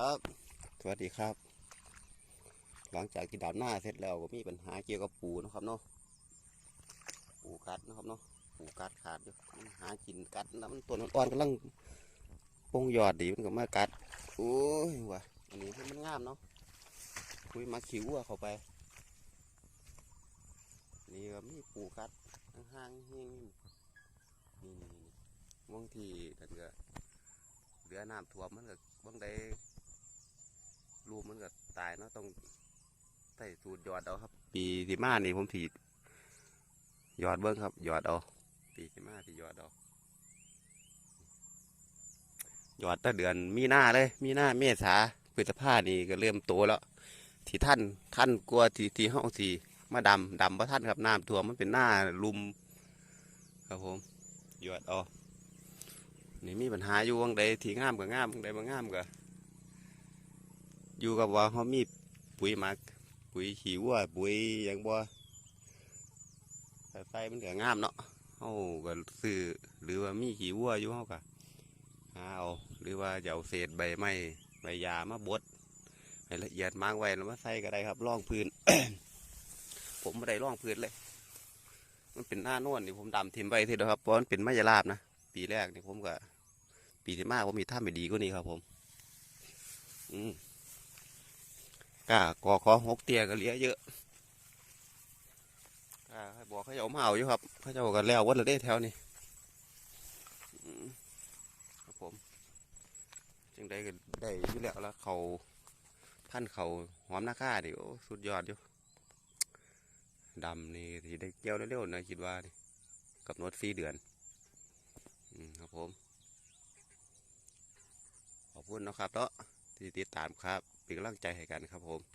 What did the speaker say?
ครับ สวัสดีครับ หลังจากที่ดำหน้าเสร็จแล้วก็มีปัญหาเกี่ยวกับปูนะครับเนาะ ปูกัดนะครับเนาะ ปูกัดขาดอยู่หากินกัดแล้วมันตัวอ่อนๆกำลังปงยอดดีมันก็มากัด โอ้ยว่ะ อันนี้มันงามเนาะคุยมาขิวอะเข้าไป นี่ก็มีปูกัดห่างๆเฮงนี่นี่นี่บางทีนั่นก็เรือน้ำท่วมมันก็บางใด ต้องใส่สูตรยอดเอาครับ ปีที่มานี่ผมถีหยอดเบิ้งครับยอดเอาปีที่มาที่ยอดเอายอดตั้งเดือนมีหน้าเลย มีหน้าเมษาพฤษภานี่ก็เริ่มโตแล้ว ที่ท่านท่านกลัวที่ที่ห้องสีมาดำดำเพราะท่านครับน้ำท่วมมันเป็นหน้าลุม ครับผมยอดเอานี่มีปัญหาอยู่วังใดที่งามกับงามวังใดบางงามกับอยู่กับว่าเขามี ปุ๋ยหมักปุ๋ยขี้วัวปุ๋ยยังบ่แต่ใส่มันก็งามเนาะเขาก็ซื้อหรือว่ามีขี้วัวอยู่เขาก็หาเอาหรือว่าจะเอาเศษใบไม้ใบยามาบดให้ละเอียดมากไว้แล้วมาใส่ก็ได้ครับร่องพื้น ผมไม่ได้ร่องพื้นเลย มันเป็นหน้าน่นนี่ผมดำทิมไปทีเดียวครับเพราะมันเป็นไม้ยาลาบนะปีแรกนี่ผมก็ปีที่มากผมมีท่าไม่ดีกว่านี้ครับผม อืม ก้ากอขอหกเตียก็เหลี้ยเยอะก้าให้บอกเขาเจ้ามาเอาอยู่ครับเขาเจ้ากันแล้ววัดละได้แถวนี้ครับผมจึงได้ก็ได้อยู่แล้วแล้วเขาพันเขาหอมหน้าค่าดิโอ้สุดยอดอยู่ดำนี่ที่ได้เกี่ยวเร็วๆนะคิดว่านี่กับนวดสี่เดือนอืมครับผมขอบคุณนะครับเนาะ ที่ติดตามครับ เป็นกำลังใจให้กันครับผม